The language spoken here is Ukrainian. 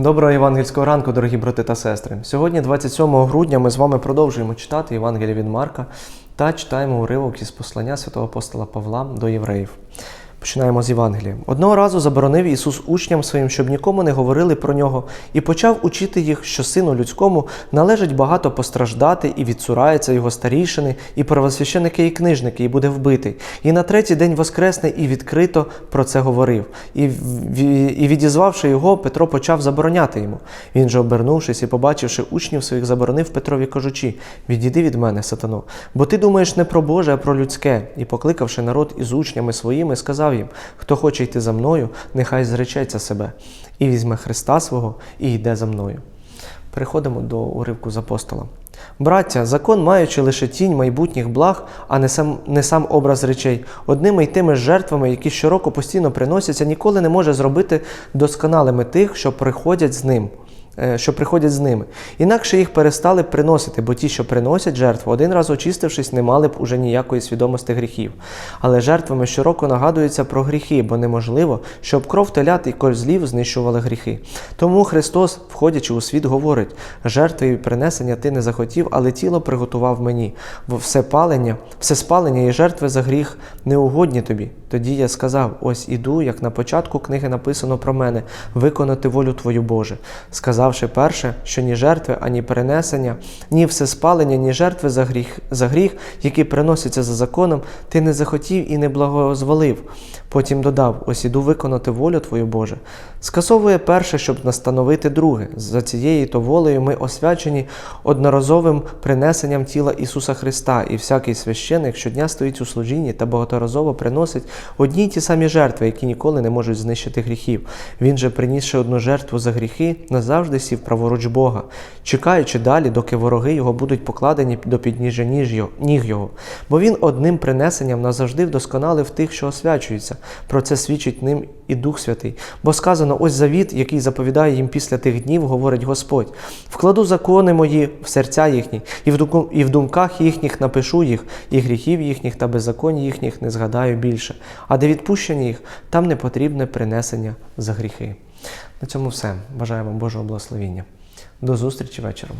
Доброго євангельського ранку, дорогі брати та сестри. Сьогодні, 27 грудня, ми з вами продовжуємо читати Євангеліє від Марка та читаємо уривок із послання святого апостола Павла до євреїв. Починаємо з Євангелія. Одного разу заборонив Ісус учням своїм, щоб нікому не говорили про нього, і почав учити їх, що сину людському належить багато постраждати, і відцурається його старішини, і первосвященики, і книжники, і буде вбитий. І на третій день воскресне, і відкрито про це говорив. І, і відізвавши його, Петро почав забороняти йому. Він же, обернувшись і побачивши учнів своїх, заборонив Петрові, кажучи: Відійди від мене, сатано, бо ти думаєш не про Боже, а про людське. І покликавши народ із учнями своїми, сказав їм: Хто хоче йти за мною, нехай зречеться себе, і візьме Христа свого, і йде за мною. Переходимо до уривку з апостола. Браття, закон, маючи лише тінь майбутніх благ, а не сам, не сам образ речей, одними й тими жертвами, які щороку постійно приносяться, ніколи не може зробити досконалими тих, що приходять з ним. Е, Що приходять з ними. Інакше їх перестали б приносити, бо ті, що приносять жертву, один раз очистившись, не мали б уже ніякої свідомості гріхів. Але жертвами щороку нагадується про гріхи, бо неможливо, щоб кров телят і козлів знищували гріхи. Тому Христос, входячи у світ, говорить: жертви і принесення ти не захотів, але тіло приготував мені. Все палення, все спалення і жертви за гріх не угодні тобі. Тоді я сказав: ось іду, як на початку книги написано про мене, виконати волю Твою Боже, сказавши перше, що ні жертви, ані перенесення, ні все спалення, ні жертви за гріх, за гріх, які приносяться за законом, ти не захотів і не благозволив. Потім додав: ось іду виконати волю Твою Боже. Скасовує перше, щоб настановити друге. За цією то волею ми освячені одноразовим принесенням тіла Ісуса Христа, і всякий священик щодня стоїть у служінні та багаторазово приносить одні й ті самі жертви, які ніколи не можуть знищити гріхів. Він же, принісши одну жертву за гріхи, назавжди сів праворуч Бога, чекаючи далі, доки вороги його будуть покладені до підніжжя ніг його. Бо він одним принесенням назавжди вдосконалив тих, що освячуються. Про це свідчить ним і Дух Святий. Бо сказано: ось завіт, який заповідає їм після тих днів, говорить Господь: вкладу закони мої в серця їхні, і в, дуку- і в думках їхніх напишу їх, і гріхів їхніх та беззаконь їхніх не згадаю більше. А де відпущення їх, там не потрібне принесення за гріхи. На цьому все. Бажаю вам Божого благословіння. До зустрічі вечором.